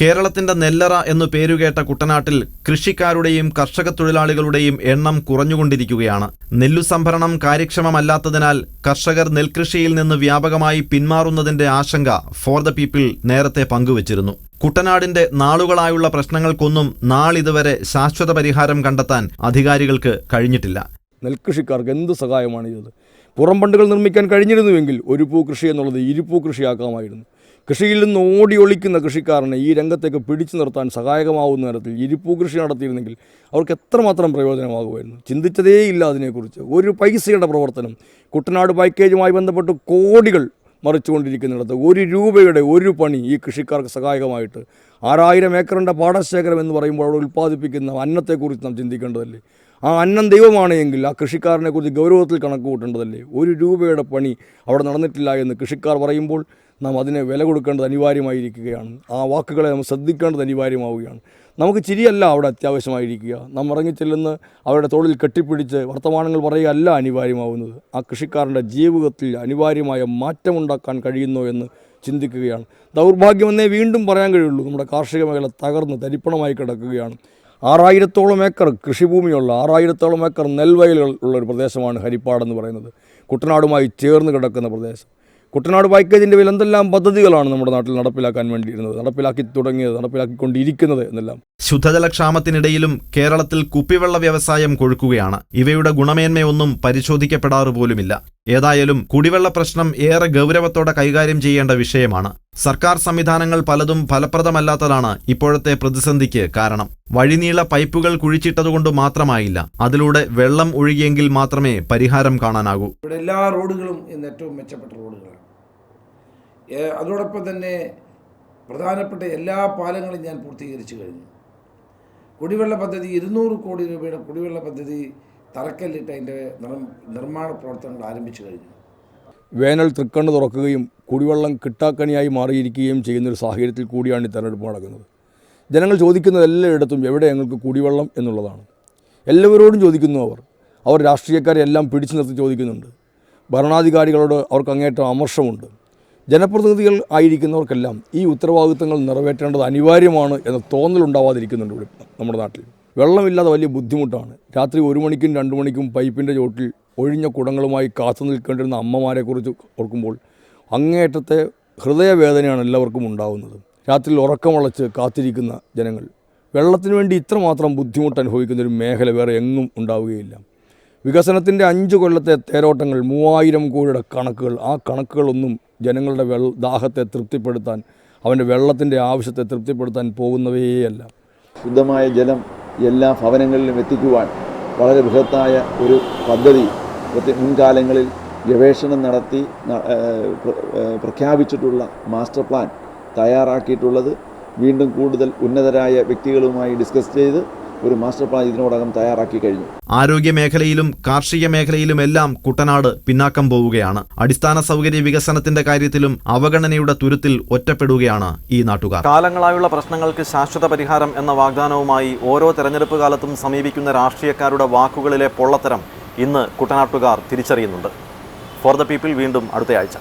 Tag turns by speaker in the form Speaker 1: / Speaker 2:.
Speaker 1: കേരളത്തിന്റെ നെല്ലറ എന്നു പേരുകേട്ട കുട്ടനാട്ടിൽ കൃഷിക്കാരുടെയും കർഷക തൊഴിലാളികളുടെയും എണ്ണം കുറഞ്ഞുകൊണ്ടിരിക്കുകയാണ്. നെല്ലു സംഭരണം കാര്യക്ഷമമല്ലാത്തതിനാൽ കർഷകർ നെൽകൃഷിയിൽ നിന്ന് വ്യാപകമായി പിന്മാറുന്നതിന്റെ ആശങ്ക ഫോർ ദ പീപ്പിൾ നേരത്തെ പങ്കുവച്ചിരുന്നു. കുട്ടനാടിന്റെ നാളുകളായുള്ള പ്രശ്നങ്ങൾക്കൊന്നും നാളിതുവരെ ശാശ്വത പരിഹാരം കണ്ടെത്താൻ അധികാരികൾക്ക് കഴിഞ്ഞിട്ടില്ല.
Speaker 2: നെൽകൃഷിക്കാർക്ക് എന്ത് സഹായമാണ് ചെയ്തത്? പുറം പണ്ടുകൾ നിർമ്മിക്കാൻ കഴിഞ്ഞിരുന്നുവെങ്കിൽ ഒരു പൂ കൃഷി എന്നുള്ളത് ഇരുപൂ കൃഷിയാക്കാമായിരുന്നു. കൃഷിയിൽ നിന്ന് ഓടി ഒളിക്കുന്ന കൃഷിക്കാരനെ ഈ രംഗത്തേക്ക് പിടിച്ചു നിർത്താൻ സഹായകമാവുന്ന തരത്തിൽ ഇരുപ്പൂ കൃഷി നടത്തിയിരുന്നെങ്കിൽ അവർക്ക് എത്രമാത്രം പ്രയോജനമാകുമായിരുന്നു. ചിന്തിച്ചതേയില്ല അതിനെക്കുറിച്ച്. ഒരു പൈസയുടെ പ്രവർത്തനം കുട്ടനാട് പാക്കേജുമായി ബന്ധപ്പെട്ട് കോടികൾ മറിച്ചുകൊണ്ടിരിക്കുന്നിടത്ത് ഒരു രൂപയുടെ ഒരു പണി ഈ കൃഷിക്കാർക്ക് സഹായകമായിട്ട് ആറായിരം ഏക്കറിന്റെ പാടശേഖരം എന്ന് പറയുമ്പോൾ അവിടെ ഉൽപ്പാദിപ്പിക്കുന്ന അന്നത്തെക്കുറിച്ച് നാം ചിന്തിക്കേണ്ടതല്ലേ? ആ അന്നം ദൈവമാണ് എങ്കിൽ ആ കൃഷിക്കാരനെ കുറിച്ച് ഗൗരവത്തിൽ കണക്ക് കൂട്ടേണ്ടതല്ലേ? ഒരു രൂപയുടെ പണി അവിടെ നടന്നിട്ടില്ല എന്ന് കൃഷിക്കാർ പറയുമ്പോൾ നാം അതിനെ വില കൊടുക്കേണ്ടത് അനിവാര്യമായിരിക്കുകയാണ്. ആ വാക്കുകളെ നമ്മൾ ശ്രദ്ധിക്കേണ്ടത് അനിവാര്യമാവുകയാണ്. നമുക്ക് ചിരിയല്ല അവിടെ അത്യാവശ്യമായിരിക്കുക. നാം ഇറങ്ങിച്ചെല്ലുന്ന അവരുടെ തോളിൽ കെട്ടിപ്പിടിച്ച് വർത്തമാനങ്ങൾ പറയുകയല്ല അനിവാര്യമാവുന്നത്. ആ കൃഷിക്കാരന്റെ ജീവിതത്തിൽ അനിവാര്യമായ മാറ്റമുണ്ടാക്കാൻ കഴിയുന്നോ എന്ന് ചിന്തിക്കുകയാണ്. ദൗർഭാഗ്യമെന്നേ വീണ്ടും പറയാൻ കഴിയുള്ളൂ. നമ്മുടെ കാർഷിക മേഖല തകർന്ന് തരിപ്പണമായി കിടക്കുകയാണ്. ആറായിരത്തോളം ഏക്കർ കൃഷിഭൂമിയുള്ള ആറായിരത്തോളം ഏക്കർ നെൽവയലുകൾ ഉള്ള ഒരു പ്രദേശമാണ് ഹരിപ്പാടെന്ന് പറയുന്നത്. കുട്ടനാടുമായി ചേർന്ന് കിടക്കുന്ന പ്രദേശം. കുട്ടനാട് പാക്കേജിന്റെ പേരിൽ എന്തെല്ലാം പദ്ധതികളാണ് നമ്മുടെ നാട്ടിൽ നടപ്പിലാക്കാൻ വേണ്ടിയിരുന്നത്? നടപ്പിലാക്കി തുടങ്ങിയത് നടപ്പിലാക്കിക്കൊണ്ടിരിക്കുന്നത് എന്നെല്ലാം.
Speaker 1: ശുദ്ധജലക്ഷാമത്തിനിടയിലും കേരളത്തിൽ കുപ്പിവെള്ള വ്യവസായം കൊഴുക്കുകയാണ്. ഇവയുടെ ഗുണമേന്മയൊന്നും പരിശോധിക്കപ്പെടാറ് പോലുമില്ല ഏതായാലും കുടിവെള്ള പ്രശ്നം ഏറെ ഗൗരവത്തോടെ കൈകാര്യം ചെയ്യേണ്ട വിഷയമാണ്. സർക്കാർ സംവിധാനങ്ങൾ പലതും ഫലപ്രദമല്ലാത്തതാണ് ഇപ്പോഴത്തെ പ്രതിസന്ധിക്ക് കാരണം. വഴിനീള പൈപ്പുകൾ കുഴിച്ചിട്ടതുകൊണ്ട് മാത്രമായില്ല അതിലൂടെ വെള്ളം ഒഴുകിയെങ്കിൽ മാത്രമേ പരിഹാരം കാണാനാകൂ.
Speaker 3: ഇവിടെ എല്ലാ റോഡുകളും ഇന്ന് ഏറ്റവും മെച്ചപ്പെട്ട റോഡുകളാണ്. അതോടൊപ്പം തന്നെ പ്രധാനപ്പെട്ട എല്ലാ പാലങ്ങളും ഞാൻ പൂർത്തീകരിച്ചു കഴിഞ്ഞു. കുടിവെള്ള പദ്ധതി ഇരുന്നൂറ് കോടി രൂപയുടെ കുടിവെള്ള പദ്ധതി തറക്കല്ലിട്ട് അതിന്റെ നിർമ്മാണ പ്രവർത്തനങ്ങൾ ആരംഭിച്ചു കഴിഞ്ഞു.
Speaker 2: വേനൽ തൃക്കണ്ണ് തുറക്കുകയും കുടിവെള്ളം കിട്ടാക്കണിയായി മാറിയിരിക്കുകയും ചെയ്യുന്നൊരു സാഹചര്യത്തിൽ കൂടിയാണ് ഈ തെരഞ്ഞെടുപ്പ് നടക്കുന്നത്. ജനങ്ങൾ ചോദിക്കുന്നത് എല്ലായിടത്തും എവിടെ ഞങ്ങൾക്ക് കുടിവെള്ളം എന്നുള്ളതാണ്. എല്ലാവരോടും ചോദിക്കുന്നു അവർ. അവർ രാഷ്ട്രീയക്കാരെല്ലാം പിടിച്ചു നിർത്തി ചോദിക്കുന്നുണ്ട്. ഭരണാധികാരികളോട് അവർക്ക് അങ്ങേറ്റം അമർഷമുണ്ട്. ജനപ്രതിനിധികൾ ആയിരിക്കുന്നവർക്കെല്ലാം ഈ ഉത്തരവാദിത്തങ്ങൾ നിറവേറ്റേണ്ടത് അനിവാര്യമാണ് എന്ന തോന്നലുണ്ടാവാതിരിക്കുന്നുണ്ട് ഇവിടെ നമ്മുടെ നാട്ടിൽ. വെള്ളമില്ലാതെ വലിയ ബുദ്ധിമുട്ടാണ്. രാത്രി ഒരു മണിക്കും രണ്ട് മണിക്കും പൈപ്പിന്റെ ചോട്ടിൽ ഒഴിഞ്ഞ കുടങ്ങളുമായി കാത്തു നിൽക്കേണ്ടിരുന്ന അമ്മമാരെക്കുറിച്ച് ഓർക്കുമ്പോൾ അങ്ങേയറ്റത്തെ ഹൃദയവേദനയാണ് എല്ലാവർക്കും ഉണ്ടാകുന്നത് രാത്രിയിൽ ഉറക്കമുളച്ച് കാത്തിരിക്കുന്ന ജനങ്ങൾ. വെള്ളത്തിന് വേണ്ടി ഇത്രമാത്രം ബുദ്ധിമുട്ട് അനുഭവിക്കുന്ന ഒരു മേഖല വേറെ എങ്ങും ഉണ്ടാവുകയില്ല. വികസനത്തിന്റെ അഞ്ച് കൊല്ലത്തെ തേരോട്ടങ്ങൾ മൂവായിരം കോടിയുടെ കണക്കുകൾ. ആ കണക്കുകളൊന്നും ജനങ്ങളുടെ വെള്ള ദാഹത്തെ തൃപ്തിപ്പെടുത്താൻ അവന്റെ വെള്ളത്തിന്റെ ആവശ്യത്തെ തൃപ്തിപ്പെടുത്താൻ പോകുന്നവയേയല്ല.
Speaker 4: ശുദ്ധമായ ജലം എല്ലാ ഭവനങ്ങളിലും എത്തിക്കുവാൻ വളരെ ബൃഹത്തായ ഒരു പദ്ധതി മുൻകാലങ്ങളിൽ ഗവേഷണം നടത്തി പ്രഖ്യാപിച്ചിട്ടുള്ള മാസ്റ്റർ പ്ലാൻ തയ്യാറാക്കിയിട്ടുള്ളത്. വീണ്ടും കൂടുതൽ ഉന്നതരായ വ്യക്തികളുമായി ഡിസ്കസ് ചെയ്ത് ഒരു മാസ്റ്റർ പ്ലാൻ ഇതിനോടകം തയ്യാറാക്കി കഴിഞ്ഞു.
Speaker 1: ആരോഗ്യ മേഖലയിലും കാർഷിക മേഖലയിലുമെല്ലാം കുട്ടനാട് പിന്നാക്കം പോവുകയാണ്. അടിസ്ഥാന സൗകര്യ വികസനത്തിന്റെ കാര്യത്തിലും അവഗണനയുടെ തുരുത്തിൽ ഒറ്റപ്പെടുകയാണ് ഈ നാട്ടുകാർ. കാലങ്ങളായുള്ള പ്രശ്നങ്ങൾക്ക് ശാശ്വത പരിഹാരം എന്ന വാഗ്ദാനവുമായി ഓരോ തെരഞ്ഞെടുപ്പ് കാലത്തും സമീപിക്കുന്ന രാഷ്ട്രീയക്കാരുടെ വാക്കുകളിലെ പൊള്ളത്തരം ഇന്ന് കുട്ടനാട്ടുകാർ തിരിച്ചറിയുന്നുണ്ട്. ഫോർ ദ പീപ്പിൾ വീണ്ടും അടുത്തയാഴ്ച.